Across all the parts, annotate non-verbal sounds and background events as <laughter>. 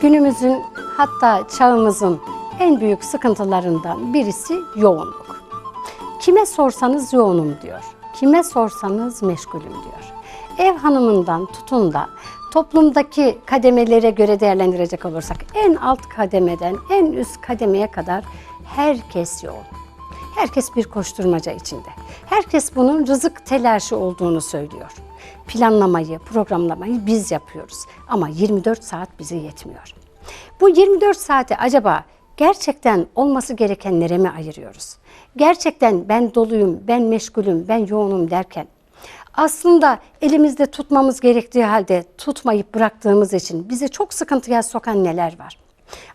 Günümüzün hatta çağımızın en büyük sıkıntılarından birisi yoğunluk. Kime sorsanız yoğunum diyor. Kime sorsanız meşgulüm diyor. Ev hanımından tutun da toplumdaki kademelere göre değerlendirecek olursak en alt kademeden en üst kademeye kadar herkes yoğun. Herkes bir koşturmaca içinde. Herkes bunun rızık telaşı olduğunu söylüyor. Planlamayı, programlamayı biz yapıyoruz ama 24 saat bize yetmiyor. Bu 24 saati acaba gerçekten olması gerekenlere mi ayırıyoruz? Gerçekten ben doluyum, ben meşgulüm, ben yoğunum derken aslında elimizde tutmamız gerektiği halde tutmayıp bıraktığımız için bizi çok sıkıntıya sokan neler var?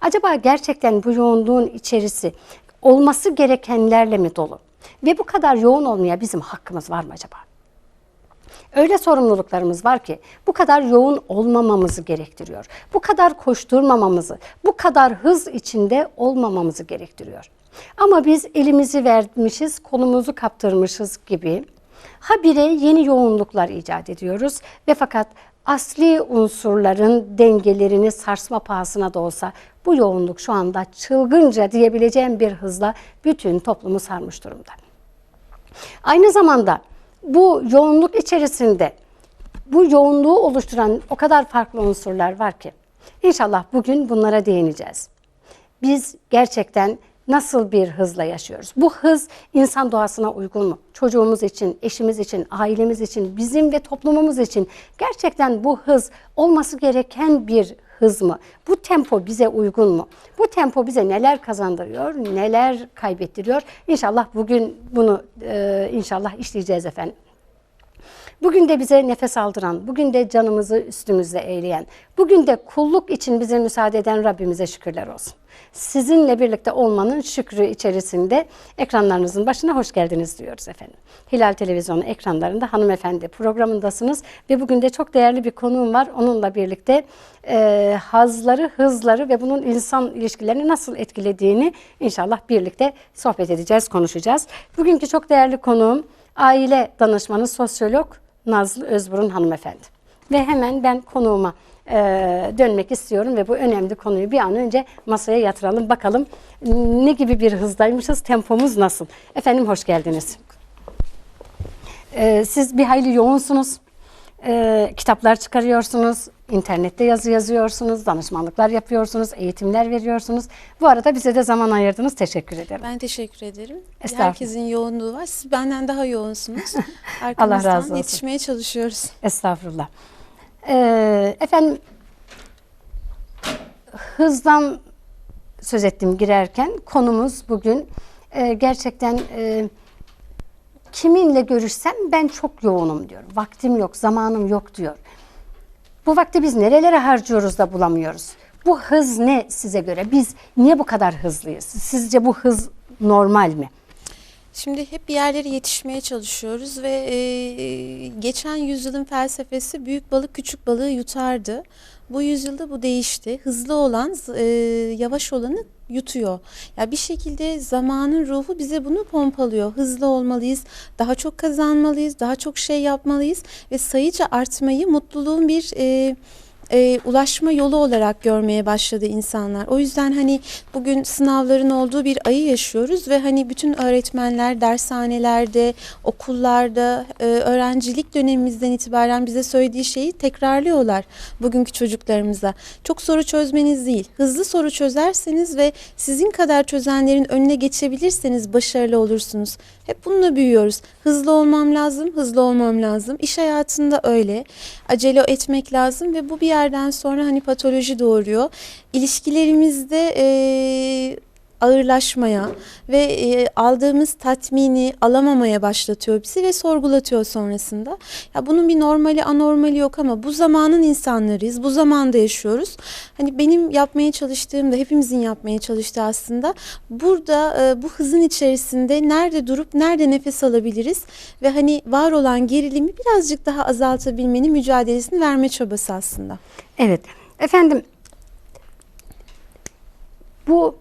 Acaba gerçekten bu yoğunluğun içerisi olması gerekenlerle mi dolu? Ve bu kadar yoğun olmaya bizim hakkımız var mı acaba? Öyle sorumluluklarımız var ki bu kadar yoğun olmamamızı gerektiriyor. Bu kadar koşturmamamızı, bu kadar hız içinde olmamamızı gerektiriyor. Ama biz elimizi vermişiz, kolumuzu kaptırmışız gibi habire yeni yoğunluklar icat ediyoruz ve fakat asli unsurların dengelerini sarsma pahasına da olsa bu yoğunluk şu anda çılgınca diyebileceğim bir hızla bütün toplumu sarmış durumda. Aynı zamanda bu yoğunluk içerisinde bu yoğunluğu oluşturan o kadar farklı unsurlar var ki inşallah bugün bunlara değineceğiz. Biz gerçekten nasıl bir hızla yaşıyoruz? Bu hız insan doğasına uygun mu? Çocuğumuz için, eşimiz için, ailemiz için, bizim ve toplumumuz için gerçekten bu hız olması gereken bir hız mı? Bu tempo bize uygun mu? Bu tempo bize neler kazandırıyor, neler kaybettiriyor? İnşallah bugün bunu e, inşallah işleyeceğiz efendim. Bugün de bize nefes aldıran, bugün de canımızı üstümüzde eğleyen, bugün de kulluk için bize müsaade eden Rabbimize şükürler olsun. Sizinle birlikte olmanın şükrü içerisinde ekranlarınızın başına hoş geldiniz diyoruz efendim. Hilal Televizyonu ekranlarında hanımefendi programındasınız ve bugün de çok değerli bir konuğum var. Onunla birlikte e, hazları, hızları ve bunun insan ilişkilerini nasıl etkilediğini inşallah birlikte sohbet edeceğiz, konuşacağız. Bugünkü çok değerli konuğum aile danışmanı sosyolog Nazlı Özburun hanımefendi. Ve hemen ben konuğuma e, dönmek istiyorum ve bu önemli konuyu bir an önce masaya yatıralım. Bakalım ne gibi bir hızdaymışız, tempomuz nasıl? Efendim hoş geldiniz. E, siz bir hayli yoğunsunuz. E, kitaplar çıkarıyorsunuz, internette yazı yazıyorsunuz, danışmanlıklar yapıyorsunuz, eğitimler veriyorsunuz. Bu arada bize de zaman ayırdınız. Teşekkür ederim. Ben teşekkür ederim. Herkesin yoğunluğu var. Siz benden daha yoğunsunuz. <laughs> Allah razı olsun. yetişmeye çalışıyoruz. Estağfurullah. Ee, efendim hızdan söz ettim girerken konumuz bugün e, gerçekten e, kiminle görüşsem ben çok yoğunum diyor. Vaktim yok, zamanım yok diyor. Bu vakti biz nerelere harcıyoruz da bulamıyoruz? Bu hız ne size göre? Biz niye bu kadar hızlıyız? Sizce bu hız normal mi? Şimdi hep bir yerlere yetişmeye çalışıyoruz ve e, geçen yüzyılın felsefesi büyük balık küçük balığı yutardı. Bu yüzyılda bu değişti. Hızlı olan e, yavaş olanı yutuyor. Ya bir şekilde zamanın ruhu bize bunu pompalıyor. Hızlı olmalıyız, daha çok kazanmalıyız, daha çok şey yapmalıyız ve sayıca artmayı mutluluğun bir e, e, ulaşma yolu olarak görmeye başladı insanlar. O yüzden hani bugün sınavların olduğu bir ayı yaşıyoruz ve hani bütün öğretmenler dershanelerde, okullarda, e, öğrencilik dönemimizden itibaren bize söylediği şeyi tekrarlıyorlar bugünkü çocuklarımıza. Çok soru çözmeniz değil, hızlı soru çözerseniz ve sizin kadar çözenlerin önüne geçebilirseniz başarılı olursunuz. Hep bununla büyüyoruz. Hızlı olmam lazım, hızlı olmam lazım. İş hayatında öyle. Acele etmek lazım ve bu bir yerden sonra hani patoloji doğuruyor. İlişkilerimizde eee ağırlaşmaya ve e, aldığımız tatmini alamamaya başlatıyor bizi ve sorgulatıyor sonrasında. Ya bunun bir normali anormali yok ama bu zamanın insanlarıyız. Bu zamanda yaşıyoruz. Hani benim yapmaya çalıştığım da hepimizin yapmaya çalıştığı aslında burada e, bu hızın içerisinde nerede durup nerede nefes alabiliriz ve hani var olan gerilimi birazcık daha azaltabilmenin mücadelesini verme çabası aslında. Evet. Efendim bu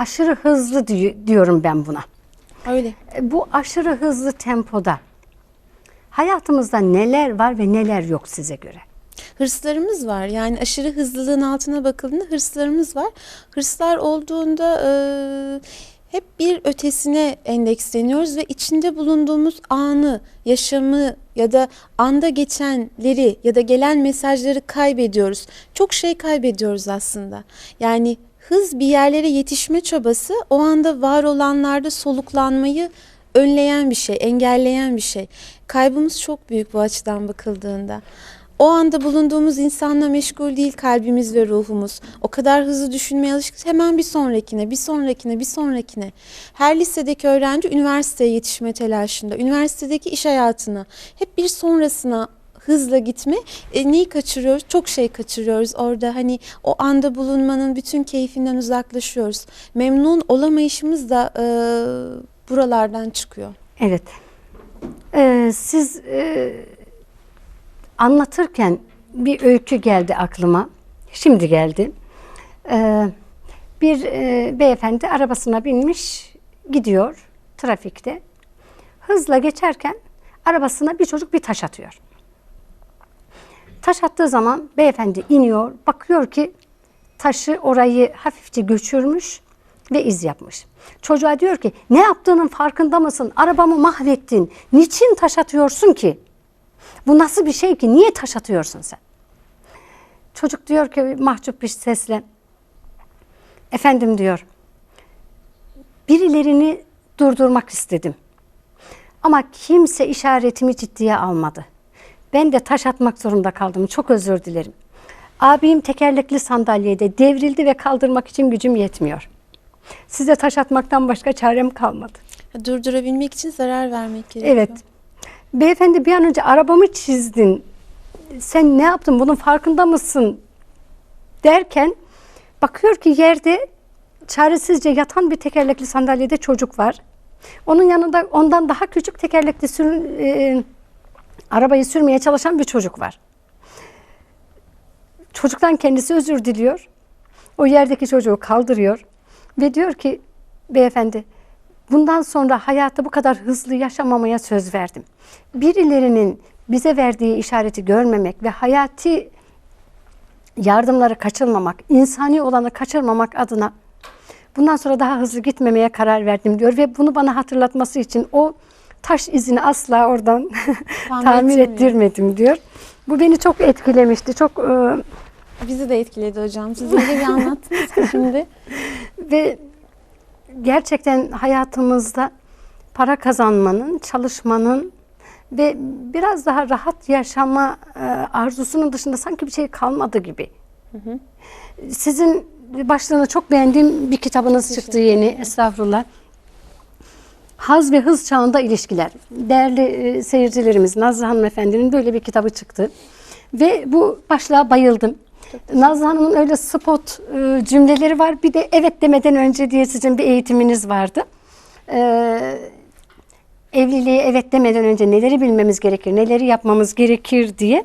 aşırı hızlı di- diyorum ben buna. Öyle. E, Bu aşırı hızlı tempoda hayatımızda neler var ve neler yok size göre? hırslarımız var. Yani aşırı hızlılığın altına bakıldığında hırslarımız var. Hırslar olduğunda e, hep bir ötesine endeksleniyoruz ve içinde bulunduğumuz anı, yaşamı ya da anda geçenleri ya da gelen mesajları kaybediyoruz. Çok şey kaybediyoruz aslında. Yani hız bir yerlere yetişme çabası o anda var olanlarda soluklanmayı önleyen bir şey, engelleyen bir şey. Kaybımız çok büyük bu açıdan bakıldığında. O anda bulunduğumuz insanla meşgul değil kalbimiz ve ruhumuz. O kadar hızlı düşünmeye alışık hemen bir sonrakine, bir sonrakine, bir sonrakine. Her lisedeki öğrenci üniversiteye yetişme telaşında, üniversitedeki iş hayatına, hep bir sonrasına hızla gitme. E, neyi kaçırıyoruz? Çok şey kaçırıyoruz orada. Hani o anda bulunmanın bütün keyfinden uzaklaşıyoruz. Memnun olamayışımız da e, buralardan çıkıyor. Evet. Ee, siz e, anlatırken bir öykü geldi aklıma. Şimdi geldi. Ee, bir e, beyefendi arabasına binmiş gidiyor trafikte. Hızla geçerken arabasına bir çocuk bir taş atıyor. Taş attığı zaman beyefendi iniyor, bakıyor ki taşı orayı hafifçe göçürmüş ve iz yapmış. Çocuğa diyor ki ne yaptığının farkında mısın? Arabamı mahvettin. Niçin taş atıyorsun ki? Bu nasıl bir şey ki? Niye taş atıyorsun sen? Çocuk diyor ki mahcup bir sesle efendim diyor birilerini durdurmak istedim. Ama kimse işaretimi ciddiye almadı. Ben de taş atmak zorunda kaldım. Çok özür dilerim. Abim tekerlekli sandalyede devrildi ve kaldırmak için gücüm yetmiyor. Size taş atmaktan başka çarem kalmadı. Durdurabilmek için zarar vermek gerekiyor. Evet. Beyefendi bir an önce arabamı çizdin. Sen ne yaptın? Bunun farkında mısın? Derken bakıyor ki yerde çaresizce yatan bir tekerlekli sandalyede çocuk var. Onun yanında ondan daha küçük tekerlekli sür, e, arabayı sürmeye çalışan bir çocuk var. Çocuktan kendisi özür diliyor. O yerdeki çocuğu kaldırıyor ve diyor ki beyefendi bundan sonra hayatı bu kadar hızlı yaşamamaya söz verdim. Birilerinin bize verdiği işareti görmemek ve hayati yardımları kaçırmamak, insani olanı kaçırmamak adına bundan sonra daha hızlı gitmemeye karar verdim diyor ve bunu bana hatırlatması için o taş izini asla oradan <laughs> Tamir ettirmedim diyor. Bu beni çok etkilemişti. Çok e, Bizi de etkiledi hocam. Siz öyle bir anlattınız ki şimdi. <laughs> ve gerçekten hayatımızda para kazanmanın, çalışmanın ve biraz daha rahat yaşama e, arzusunun dışında sanki bir şey kalmadı gibi. Sizin başlığını çok beğendiğim bir kitabınız çıktı yeni. Estağfurullah. Haz ve hız çağında ilişkiler. Değerli e, seyircilerimiz Nazlı Hanımefendi'nin böyle bir kitabı çıktı. Ve bu başlığa bayıldım. Nazlı Hanım'ın öyle spot e, cümleleri var. Bir de evet demeden önce diye sizin bir eğitiminiz vardı. Ee, evliliğe evet demeden önce neleri bilmemiz gerekir, neleri yapmamız gerekir diye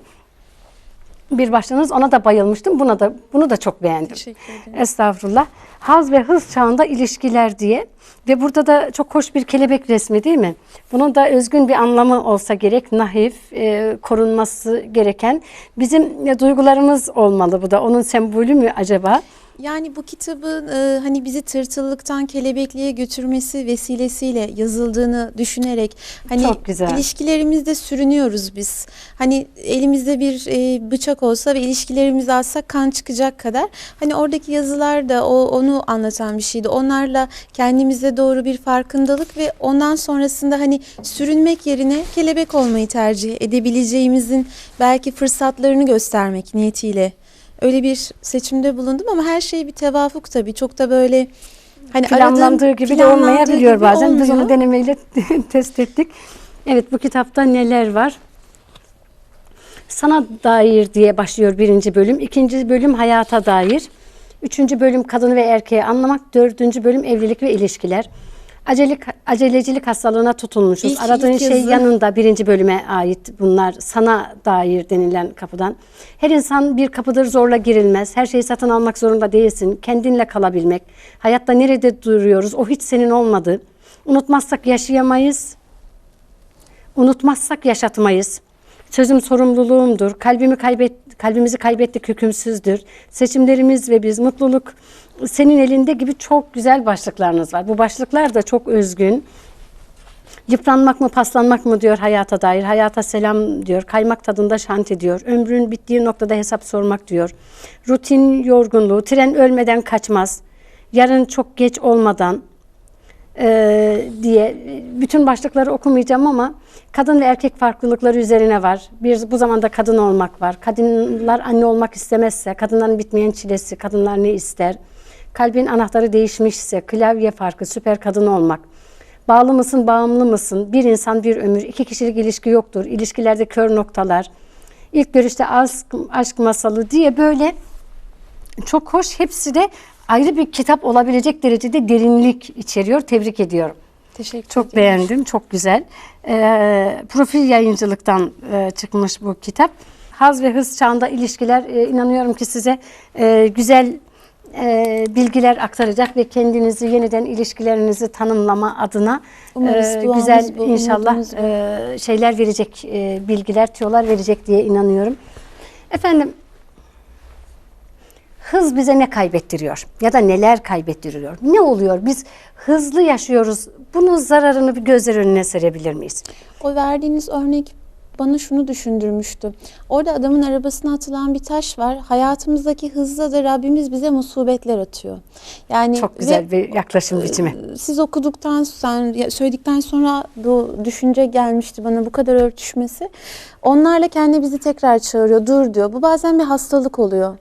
bir başlığınız ona da bayılmıştım. Buna da bunu da çok beğendim. Teşekkür ederim. Estağfurullah. Haz ve hız çağında ilişkiler diye ve burada da çok hoş bir kelebek resmi değil mi? Bunun da özgün bir anlamı olsa gerek. Nahif, e, korunması gereken bizim e, duygularımız olmalı bu da. Onun sembolü mü acaba? Yani bu kitabın e, hani bizi tırtıllıktan kelebekliğe götürmesi vesilesiyle yazıldığını düşünerek hani Çok güzel. ilişkilerimizde sürünüyoruz biz. Hani elimizde bir e, bıçak olsa ve ilişkilerimizi alsak kan çıkacak kadar. Hani oradaki yazılar da o onu anlatan bir şeydi. Onlarla kendimize doğru bir farkındalık ve ondan sonrasında hani sürünmek yerine kelebek olmayı tercih edebileceğimizin belki fırsatlarını göstermek niyetiyle öyle bir seçimde bulundum ama her şey bir tevafuk tabii. Çok da böyle hani Planlandığı aradığım- gibi de olmayabiliyor gibi bazen. Biz olmuyor. onu denemeyle <laughs> test ettik. Evet bu kitapta neler var? Sana dair diye başlıyor birinci bölüm. İkinci bölüm hayata dair. Üçüncü bölüm kadını ve erkeği anlamak. Dördüncü bölüm evlilik ve ilişkiler. Acelik, acelecilik hastalığına tutulmuşuz. İlk- Aradığın ilk şey yazı. yanında birinci bölüme ait bunlar. Sana dair denilen kapıdan. Her insan bir kapıdır zorla girilmez. Her şeyi satın almak zorunda değilsin. Kendinle kalabilmek. Hayatta nerede duruyoruz? O hiç senin olmadı. Unutmazsak yaşayamayız. Unutmazsak yaşatmayız. Sözüm sorumluluğumdur. Kalbimi kaybet, kalbimizi kaybettik hükümsüzdür. Seçimlerimiz ve biz mutluluk senin elinde gibi çok güzel başlıklarınız var. Bu başlıklar da çok özgün. Yıpranmak mı paslanmak mı diyor hayata dair. Hayata selam diyor. Kaymak tadında şanti diyor. Ömrün bittiği noktada hesap sormak diyor. Rutin yorgunluğu. Tren ölmeden kaçmaz. Yarın çok geç olmadan e, diye bütün başlıkları okumayacağım ama kadın ve erkek farklılıkları üzerine var. Bir bu zamanda kadın olmak var. Kadınlar anne olmak istemezse, kadınların bitmeyen çilesi, kadınlar ne ister? Kalbin anahtarı değişmişse, klavye farkı, süper kadın olmak. Bağlı mısın, bağımlı mısın? Bir insan bir ömür, iki kişilik ilişki yoktur. İlişkilerde kör noktalar. İlk görüşte aşk, aşk masalı diye böyle çok hoş. Hepsi de ayrı bir kitap olabilecek derecede derinlik içeriyor. Tebrik ediyorum. Teşekkür Çok ediyorum. beğendim, çok güzel. Ee, profil yayıncılıktan e, çıkmış bu kitap. Haz ve hız çağında ilişkiler e, inanıyorum ki size e, güzel e, bilgiler aktaracak ve kendinizi yeniden ilişkilerinizi tanımlama adına Umarız e, güzel bu, inşallah e, şeyler verecek, e, bilgiler, tüyolar verecek diye inanıyorum. Efendim hız bize ne kaybettiriyor ya da neler kaybettiriyor? Ne oluyor? Biz hızlı yaşıyoruz. Bunun zararını bir gözler önüne serebilir miyiz? O verdiğiniz örnek bana şunu düşündürmüştü. Orada adamın arabasına atılan bir taş var. Hayatımızdaki hızla da Rabbimiz bize musibetler atıyor. Yani Çok güzel ve bir yaklaşım biçimi. siz okuduktan sonra söyledikten sonra bu düşünce gelmişti bana bu kadar örtüşmesi. Onlarla kendi bizi tekrar çağırıyor. Dur diyor. Bu bazen bir hastalık oluyor.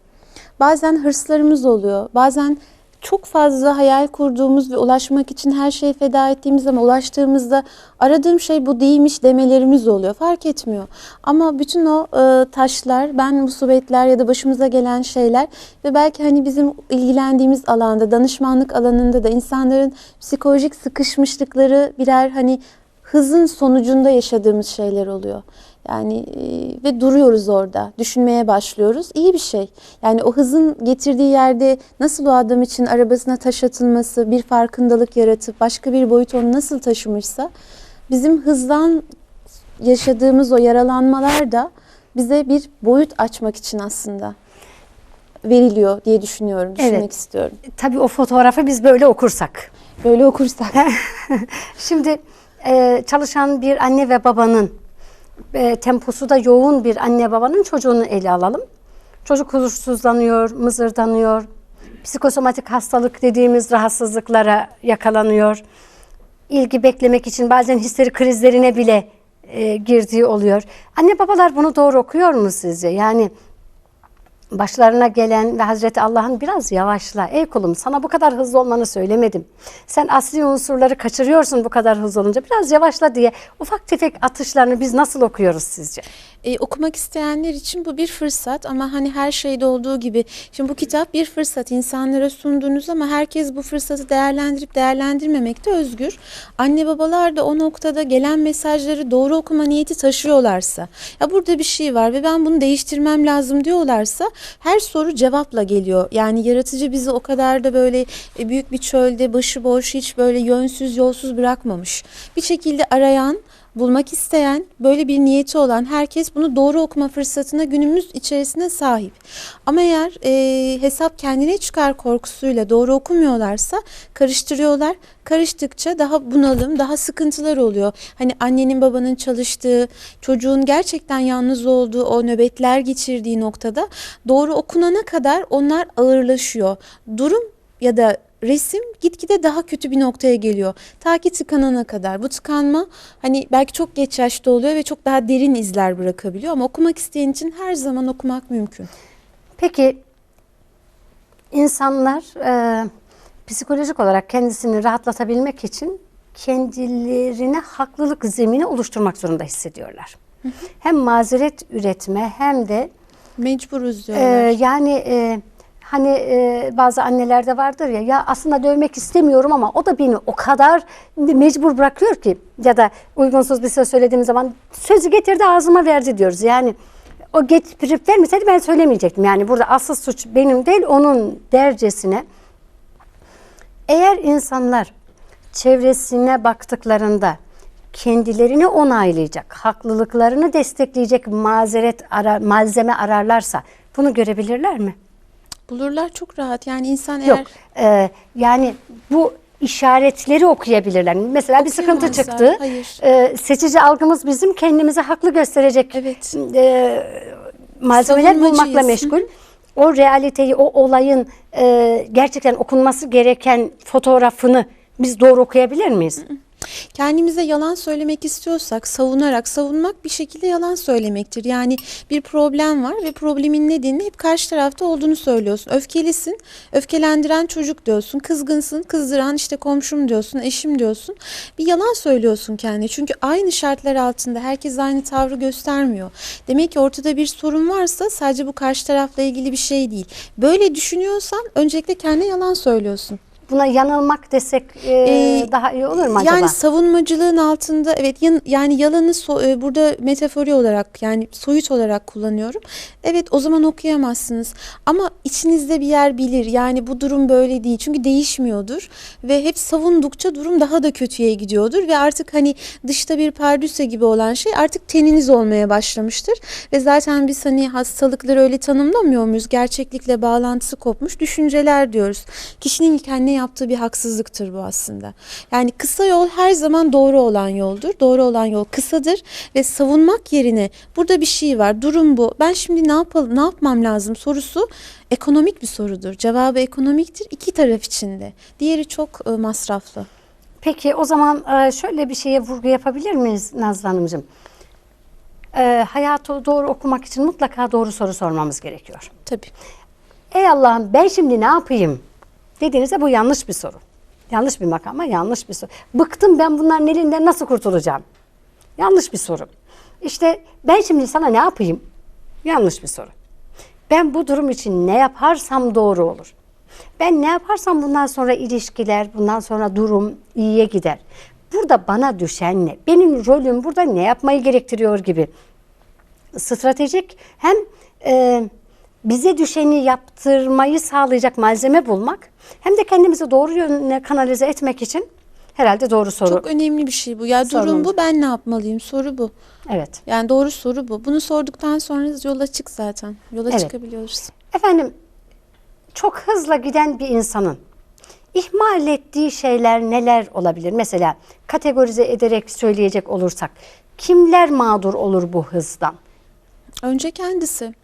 Bazen hırslarımız oluyor. Bazen çok fazla hayal kurduğumuz ve ulaşmak için her şeyi feda ettiğimiz ama ulaştığımızda aradığım şey bu değilmiş demelerimiz oluyor. Fark etmiyor. Ama bütün o e, taşlar, ben musibetler ya da başımıza gelen şeyler ve belki hani bizim ilgilendiğimiz alanda, danışmanlık alanında da insanların psikolojik sıkışmışlıkları birer hani hızın sonucunda yaşadığımız şeyler oluyor. Yani e, ve duruyoruz orada, düşünmeye başlıyoruz. İyi bir şey. Yani o hızın getirdiği yerde nasıl o adam için arabasına taş atılması, bir farkındalık yaratıp başka bir boyut onu nasıl taşımışsa bizim hızdan yaşadığımız o yaralanmalar da bize bir boyut açmak için aslında veriliyor diye düşünüyorum, düşünmek Evet. istiyorum. Tabii o fotoğrafı biz böyle okursak. Böyle okursak. <laughs> Şimdi e, çalışan bir anne ve babanın e, temposu da yoğun bir anne babanın çocuğunu ele alalım. Çocuk huzursuzlanıyor, mızırdanıyor, psikosomatik hastalık dediğimiz rahatsızlıklara yakalanıyor. İlgi beklemek için bazen histeri krizlerine bile e, girdiği oluyor. Anne babalar bunu doğru okuyor mu sizce? Yani başlarına gelen ve Hazreti Allah'ın biraz yavaşla. Ey kulum sana bu kadar hızlı olmanı söylemedim. Sen asli unsurları kaçırıyorsun bu kadar hızlı olunca. Biraz yavaşla diye ufak tefek atışlarını biz nasıl okuyoruz sizce? E, okumak isteyenler için bu bir fırsat ama hani her şeyde olduğu gibi şimdi bu kitap bir fırsat insanlara sunduğunuz ama herkes bu fırsatı değerlendirip değerlendirmemekte özgür. Anne babalar da o noktada gelen mesajları doğru okuma niyeti taşıyorlarsa ya burada bir şey var ve ben bunu değiştirmem lazım diyorlarsa her soru cevapla geliyor. Yani yaratıcı bizi o kadar da böyle e, büyük bir çölde başıboş hiç böyle yönsüz yolsuz bırakmamış. Bir şekilde arayan bulmak isteyen, böyle bir niyeti olan herkes bunu doğru okuma fırsatına günümüz içerisinde sahip. Ama eğer e, hesap kendine çıkar korkusuyla doğru okumuyorlarsa karıştırıyorlar. Karıştıkça daha bunalım, daha sıkıntılar oluyor. Hani annenin babanın çalıştığı, çocuğun gerçekten yalnız olduğu, o nöbetler geçirdiği noktada doğru okunana kadar onlar ağırlaşıyor. Durum ya da resim gitgide daha kötü bir noktaya geliyor. Ta ki tıkanana kadar. Bu tıkanma hani belki çok geç yaşta oluyor ve çok daha derin izler bırakabiliyor ama okumak isteyen için her zaman okumak mümkün. Peki insanlar e, psikolojik olarak kendisini rahatlatabilmek için kendilerine haklılık zemini oluşturmak zorunda hissediyorlar. Hem mazeret üretme hem de Mecburuz diyorlar. yani e, hani e, bazı annelerde vardır ya ya aslında dövmek istemiyorum ama o da beni o kadar mecbur bırakıyor ki ya da uygunsuz bir söz söylediğim zaman sözü getirdi ağzıma verdi diyoruz. Yani o getirip vermeseydi ben söylemeyecektim. Yani burada asıl suç benim değil onun dercesine. Eğer insanlar çevresine baktıklarında kendilerini onaylayacak, haklılıklarını destekleyecek mazeret arar, malzeme ararlarsa bunu görebilirler mi? Bulurlar çok rahat. Yani insan eğer Yok. Ee, yani bu işaretleri okuyabilirler. Mesela bir sıkıntı çıktı. hayır. Ee, seçici algımız bizim kendimizi haklı gösterecek Evet. e, malzemeler bulmakla meşgul. O realiteyi, o olayın e, gerçekten okunması gereken fotoğrafını biz doğru okuyabilir miyiz? Kendimize yalan söylemek istiyorsak savunarak savunmak bir şekilde yalan söylemektir. Yani bir problem var ve problemin nedenini hep karşı tarafta olduğunu söylüyorsun. Öfkelisin, öfkelendiren çocuk diyorsun. Kızgınsın, kızdıran işte komşum diyorsun, eşim diyorsun. Bir yalan söylüyorsun kendine. Çünkü aynı şartlar altında herkes aynı tavrı göstermiyor. Demek ki ortada bir sorun varsa sadece bu karşı tarafla ilgili bir şey değil. Böyle düşünüyorsan öncelikle kendine yalan söylüyorsun. Buna yanılmak desek e, Ee, daha iyi olur mu acaba? Yani savunmacılığın altında evet yan- yani yalanı so- e, burada metafori olarak yani soyut olarak kullanıyorum. Evet o zaman okuyamazsınız ama içinizde bir yer bilir yani bu durum böyle değil çünkü değişmiyordur ve hep savundukça durum daha da kötüye gidiyordur ve artık hani dışta bir pardüse gibi olan şey artık teniniz olmaya başlamıştır ve zaten biz hani hastalıkları öyle tanımlamıyor muyuz? Gerçeklikle bağlantısı kopmuş düşünceler diyoruz. Kişinin kendine yaptığı bir haksızlıktır bu aslında. Yani kısa yol her zaman doğru olan yoldur. Doğru olan yol kısadır ve savunmak yerine burada bir şey var. Durum bu. Ben şimdi ne yapalım? Ne yapmam lazım sorusu ekonomik bir sorudur. Cevabı ekonomiktir iki taraf içinde. Diğeri çok e, masraflı. Peki o zaman e, şöyle bir şeye vurgu yapabilir miyiz Nazlı Hanımcığım? E, hayatı doğru okumak için mutlaka doğru soru sormamız gerekiyor. Tabii. Ey Allah'ım ben şimdi ne yapayım dediğinizde bu yanlış bir soru. Yanlış bir makama yanlış bir soru. Bıktım ben bunların elinden nasıl kurtulacağım? Yanlış bir soru. İşte ben şimdi sana ne yapayım? Yanlış bir soru. Ben bu durum için ne yaparsam doğru olur. Ben ne yaparsam bundan sonra ilişkiler, bundan sonra durum iyiye gider. Burada bana düşen ne? Benim rolüm burada ne yapmayı gerektiriyor gibi stratejik hem e, bize düşeni yaptırmayı sağlayacak malzeme bulmak hem de kendimizi doğru yöne kanalize etmek için herhalde doğru soru. Çok önemli bir şey bu. Ya durum Sormamız. bu ben ne yapmalıyım soru bu. Evet. Yani doğru soru bu. Bunu sorduktan sonra yola çık zaten. Yola Evet. çıkabiliyoruz. Efendim çok hızla giden bir insanın ihmal ettiği şeyler neler olabilir? Mesela kategorize ederek söyleyecek olursak kimler mağdur olur bu hızdan? Önce kendisi.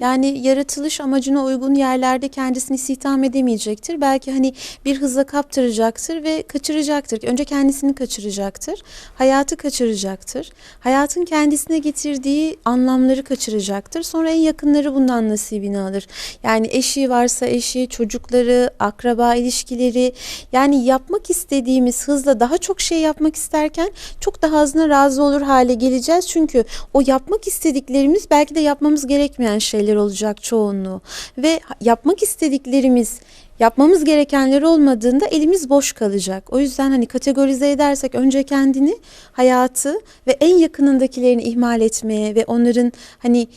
Yani yaratılış amacına uygun yerlerde kendisini istihdam edemeyecektir. Belki hani bir hıza kaptıracaktır ve kaçıracaktır. Önce kendisini kaçıracaktır. Hayatı kaçıracaktır. Hayatın kendisine getirdiği anlamları kaçıracaktır. Sonra en yakınları bundan nasibini alır. Yani eşi varsa eşi, çocukları, akraba ilişkileri. Yani yapmak istediğimiz hızla daha çok şey yapmak isterken çok daha azına razı olur hale geleceğiz. Çünkü o yapmak istediklerimiz belki de yapmamız gerekmeyen şeyler olacak çoğunluğu. Ve yapmak istediklerimiz yapmamız gerekenler olmadığında elimiz boş kalacak. O yüzden hani kategorize edersek önce kendini, hayatı ve en yakınındakilerini ihmal etmeye ve onların hani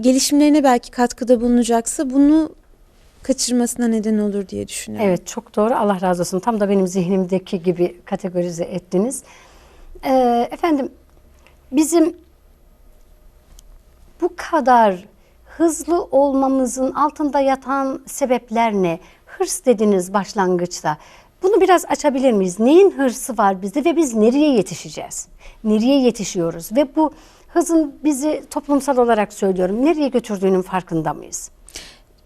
gelişimlerine belki katkıda bulunacaksa bunu kaçırmasına neden olur diye düşünüyorum. Evet çok doğru Allah razı olsun. Tam da benim zihnimdeki gibi kategorize ettiniz. Ee, efendim bizim bu kadar hızlı olmamızın altında yatan sebepler ne? Hırs dediniz başlangıçta. Bunu biraz açabilir miyiz? Neyin hırsı var bizde ve biz nereye yetişeceğiz? Nereye yetişiyoruz? Ve bu hızın bizi toplumsal olarak söylüyorum nereye götürdüğünün farkında mıyız?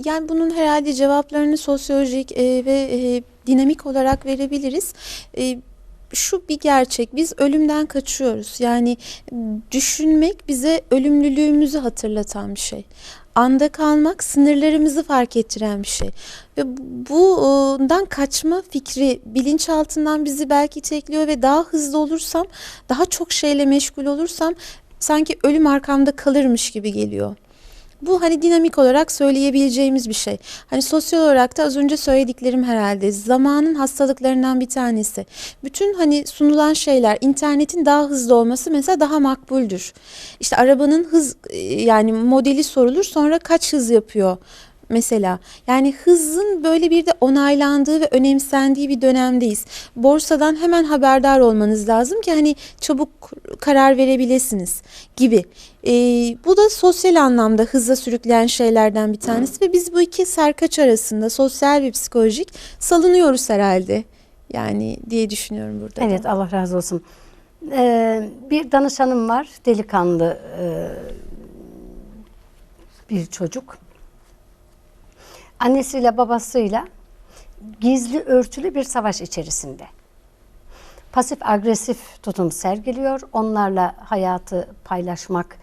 Yani bunun herhalde cevaplarını sosyolojik e, ve e, dinamik olarak verebiliriz. E, şu bir gerçek, biz ölümden kaçıyoruz. Yani düşünmek bize ölümlülüğümüzü hatırlatan bir şey. Anda kalmak sınırlarımızı fark ettiren bir şey. Ve bundan kaçma fikri bilinçaltından bizi belki itekliyor ve daha hızlı olursam, daha çok şeyle meşgul olursam sanki ölüm arkamda kalırmış gibi geliyor. Bu hani dinamik olarak söyleyebileceğimiz bir şey. Hani sosyal olarak da az önce söylediklerim herhalde zamanın hastalıklarından bir tanesi. Bütün hani sunulan şeyler internetin daha hızlı olması mesela daha makbuldür. İşte arabanın hız e, yani modeli sorulur sonra kaç hız yapıyor? Mesela. Yani hızın böyle bir de onaylandığı ve önemsendiği bir dönemdeyiz. Borsadan hemen haberdar olmanız lazım ki hani çabuk karar verebilirsiniz gibi. Ee, bu da sosyal anlamda hıza sürükleyen şeylerden bir tanesi ve biz bu iki serkaç arasında sosyal ve psikolojik salınıyoruz herhalde. Yani diye düşünüyorum burada. da. Evet Allah razı olsun. Ee, bir danışanım var delikanlı e, bir çocuk. Annesiyle babasıyla gizli örtülü bir savaş içerisinde. Pasif agresif tutum sergiliyor. Onlarla hayatı paylaşmak,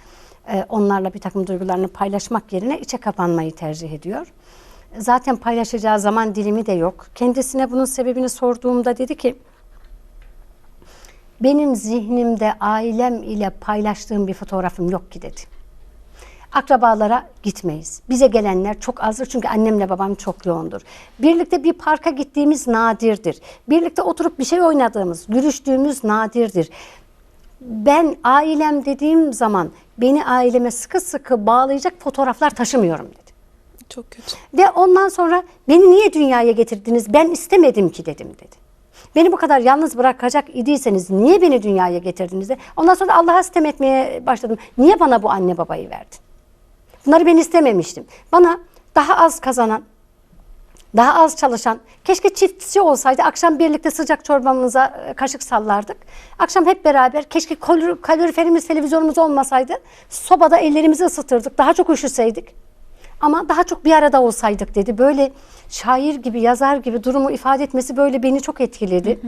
e, onlarla bir takım duygularını paylaşmak yerine içe kapanmayı tercih ediyor. Zaten paylaşacağı zaman dilimi de yok. Kendisine bunun sebebini sorduğumda dedi ki, benim zihnimde ailem ile paylaştığım bir fotoğrafım yok ki dedi. Akrabalara gitmeyiz. Bize gelenler çok azdır çünkü annemle babam çok yoğundur. Birlikte bir parka gittiğimiz nadirdir. Birlikte oturup bir şey oynadığımız, gülüştüğümüz nadirdir. Ben ailem dediğim zaman beni aileme sıkı sıkı bağlayacak fotoğraflar taşımıyorum dedi. Çok kötü. Ve ondan sonra beni niye dünyaya getirdiniz? Ben istemedim ki dedim dedi. Beni bu kadar yalnız bırakacak idiyseniz niye beni dünyaya getirdiniz de. Ondan sonra Allah'a sitem etmeye başladım. Niye bana bu anne babayı verdin? Bunları ben istememiştim. Bana daha az kazanan, daha az çalışan, keşke çiftçi olsaydı akşam birlikte sıcak çorbamıza e, kaşık sallardık. Akşam hep beraber keşke kalor- kaloriferimiz, televizyonumuz olmasaydı sobada ellerimizi ısıtırdık. Daha çok üşüseydik. Ama daha çok bir arada olsaydık dedi. Böyle şair gibi, yazar gibi durumu ifade etmesi böyle beni çok etkiledi.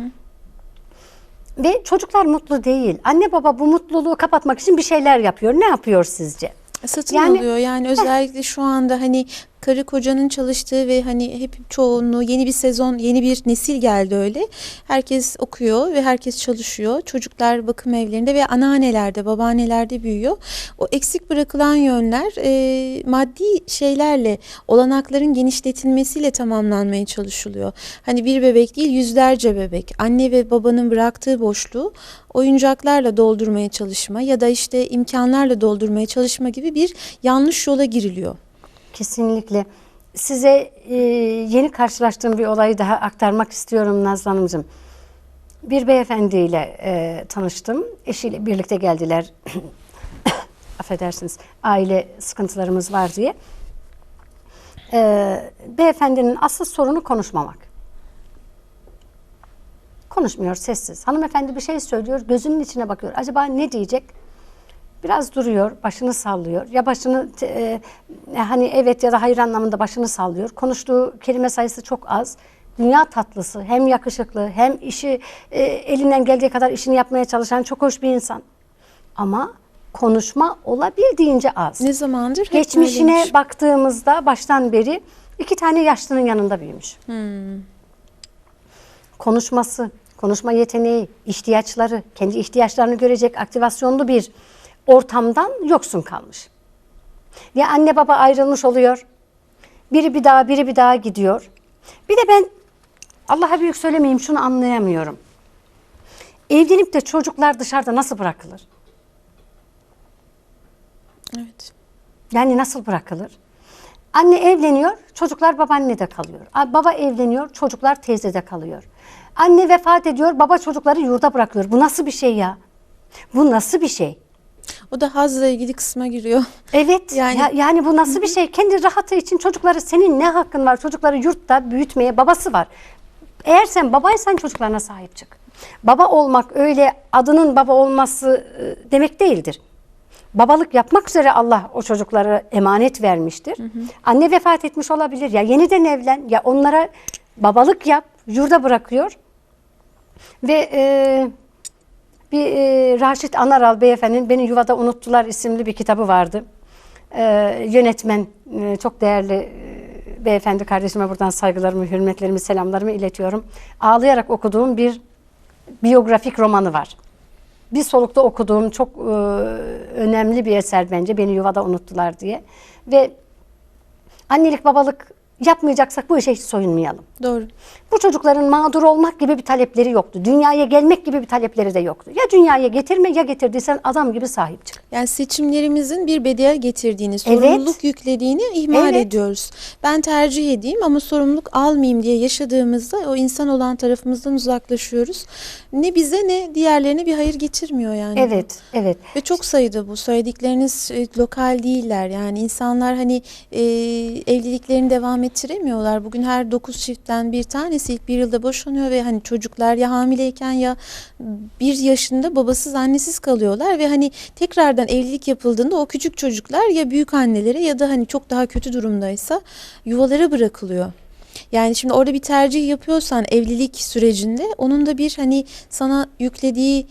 Ve çocuklar mutlu değil. Anne baba bu mutluluğu kapatmak için bir şeyler yapıyor. Ne yapıyor sizce? Satın Yani- alıyor. Yani özellikle şu anda hani karı kocanın çalıştığı ve hani hep çoğunluğu yeni bir sezon yeni bir nesil geldi öyle. Herkes okuyor ve herkes çalışıyor. Çocuklar bakım evlerinde ve anneannelerde babaannelerde büyüyor. O eksik bırakılan yönler e, maddi şeylerle olanakların genişletilmesiyle tamamlanmaya çalışılıyor. Hani bir bebek değil yüzlerce bebek. Anne ve babanın bıraktığı boşluğu oyuncaklarla doldurmaya çalışma ya da işte imkanlarla doldurmaya çalışma gibi bir yanlış yola giriliyor. Kesinlikle. Size e, yeni karşılaştığım bir olayı daha aktarmak istiyorum Nazlı Hanımcığım. Bir beyefendiyle e, tanıştım. Eşiyle birlikte geldiler. <coughs> Affedersiniz. Aile sıkıntılarımız var diye. E, beyefendinin asıl sorunu konuşmamak. Konuşmuyor, sessiz. Hanımefendi bir şey söylüyor, gözünün içine bakıyor. Acaba ne diyecek? Biraz duruyor, başını sallıyor. Ya başını e, e, hani evet ya da hayır anlamında başını sallıyor. Konuştuğu kelime sayısı çok az. Dünya tatlısı, hem yakışıklı, hem işi e, elinden geldiği kadar işini yapmaya çalışan çok hoş bir insan. Ama konuşma olabildiğince az. Ne zamandır? Geçmişine böyleymiş. baktığımızda baştan beri iki tane yaşlının yanında büyümüş. Konuşması, konuşma yeteneği, ihtiyaçları, kendi ihtiyaçlarını görecek aktivasyonlu bir ortamdan yoksun kalmış. Ya anne baba ayrılmış oluyor. Biri bir daha, biri bir daha gidiyor. Bir de ben Allah'a büyük söylemeyeyim şunu anlayamıyorum. Evlenip de çocuklar dışarıda nasıl bırakılır? Evet. Yani nasıl bırakılır? Anne evleniyor, çocuklar babaannede kalıyor. Baba evleniyor, çocuklar teyzede kalıyor. Anne vefat ediyor, baba çocukları yurda bırakıyor. Bu nasıl bir şey ya? Bu nasıl bir şey? O da hazla ilgili kısma giriyor. Evet. <laughs> Yani- Yani, yani bu nasıl bir şey? Kendi rahatı için çocukları senin ne hakkın var? Çocukları yurtta büyütmeye babası var. Eğer sen babaysan çocuklarına sahip çık. Baba olmak öyle adının baba olması e, demek değildir. Babalık yapmak üzere Allah o çocukları emanet vermiştir. Anne vefat etmiş olabilir ya yeniden evlen ya onlara babalık yap, yurda bırakıyor. Ve e, bir e, Raşit Anaral beyefendinin Beni Yuvada Unuttular isimli bir kitabı vardı. E, yönetmen, e, çok değerli e, beyefendi kardeşime buradan saygılarımı, hürmetlerimi, selamlarımı iletiyorum. Ağlayarak okuduğum bir biyografik romanı var. Bir solukta okuduğum çok e, önemli bir eser bence. Beni Yuvada Unuttular diye. Ve annelik babalık yapmayacaksak bu işe hiç soyunmayalım. Doğru. Bu çocukların mağdur olmak gibi bir talepleri yoktu. Dünyaya gelmek gibi bir talepleri de yoktu. Ya dünyaya getirme ya getirdiysen adam gibi sahip çık. Yani seçimlerimizin bir bedel getirdiğini, sorumluluk yüklediğini ihmal Evet. ediyoruz. Ben tercih edeyim ama sorumluluk almayayım diye yaşadığımızda o insan olan tarafımızdan uzaklaşıyoruz. Ne bize ne diğerlerine bir hayır getirmiyor yani. Evet, evet. Ve çok sayıda bu söyledikleriniz e, lokal değiller yani insanlar hani e, evliliklerini devam ettiremiyorlar. Bugün her 9 çiftten bir tanesi ilk bir yılda boşanıyor ve hani çocuklar ya hamileyken ya bir yaşında babasız annesiz kalıyorlar ve hani tekrardan evlilik yapıldığında o küçük çocuklar ya büyük annelere ya da hani çok daha kötü durumdaysa yuvalara bırakılıyor. Yani şimdi orada bir tercih yapıyorsan evlilik sürecinde onun da bir hani sana yüklediği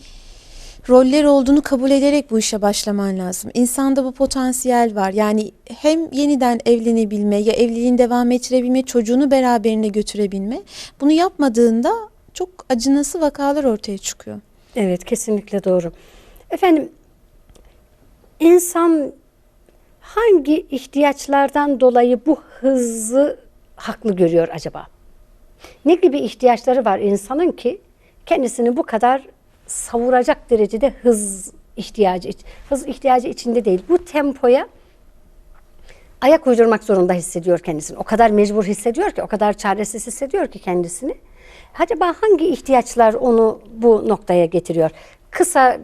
roller olduğunu kabul ederek bu işe başlaman lazım. İnsanda bu potansiyel var. Yani hem yeniden evlenebilme ya evliliğini devam ettirebilme, çocuğunu beraberine götürebilme. Bunu yapmadığında çok acınası vakalar ortaya çıkıyor. Evet, kesinlikle doğru. Efendim, insan hangi ihtiyaçlardan dolayı bu hızı haklı görüyor acaba? Ne gibi ihtiyaçları var insanın ki kendisini bu kadar savuracak derecede hız ihtiyacı, hız ihtiyacı içinde değil. Bu tempoya ayak uydurmak zorunda hissediyor kendisini. O kadar mecbur hissediyor ki, o kadar çaresiz hissediyor ki kendisini. Acaba hangi ihtiyaçlar onu bu noktaya getiriyor? Kısa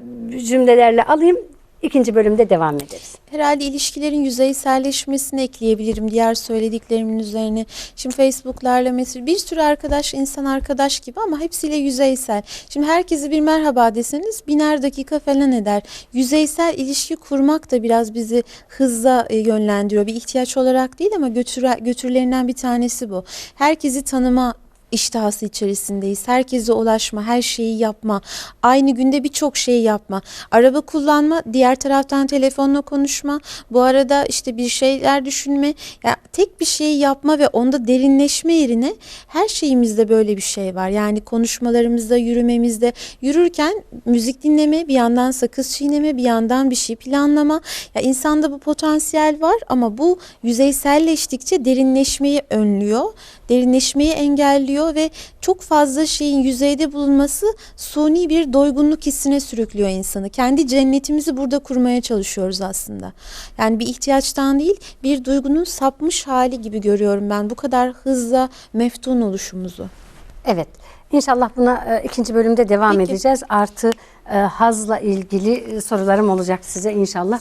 cümlelerle alayım, ikinci bölümde devam ederiz. Herhalde ilişkilerin yüzeyselleşmesini ekleyebilirim diğer söylediklerimin üzerine. Şimdi Facebook'larla mesela bir sürü arkadaş insan arkadaş gibi ama hepsiyle yüzeysel. Şimdi herkese bir merhaba deseniz biner dakika falan eder. Yüzeysel ilişki kurmak da biraz bizi hızla e, yönlendiriyor. Bir ihtiyaç olarak değil ama götüre, götürülerinden bir tanesi bu. Herkesi tanıma iştihası içerisindeyiz. Herkese ulaşma, her şeyi yapma, aynı günde birçok şeyi yapma. Araba kullanma, diğer taraftan telefonla konuşma, bu arada işte bir şeyler düşünme. Yani tek bir şeyi yapma ve onda derinleşme yerine her şeyimizde böyle bir şey var. Yani konuşmalarımızda, yürümemizde, yürürken müzik dinleme, bir yandan sakız çiğneme, bir yandan bir şey planlama. Ya insanda bu potansiyel var ama bu yüzeyselleştikçe derinleşmeyi önlüyor, derinleşmeyi engelliyor ve çok fazla şeyin yüzeyde bulunması suni bir doygunluk hissine sürüklüyor insanı. Kendi cennetimizi burada kurmaya çalışıyoruz aslında. Yani bir ihtiyaçtan değil, bir duygunun sapmış hali gibi görüyorum ben bu kadar hızla meftun oluşumuzu. Evet, inşallah buna e, ikinci bölümde devam Peki. edeceğiz. Artı e, hazla ilgili e, sorularım olacak size inşallah.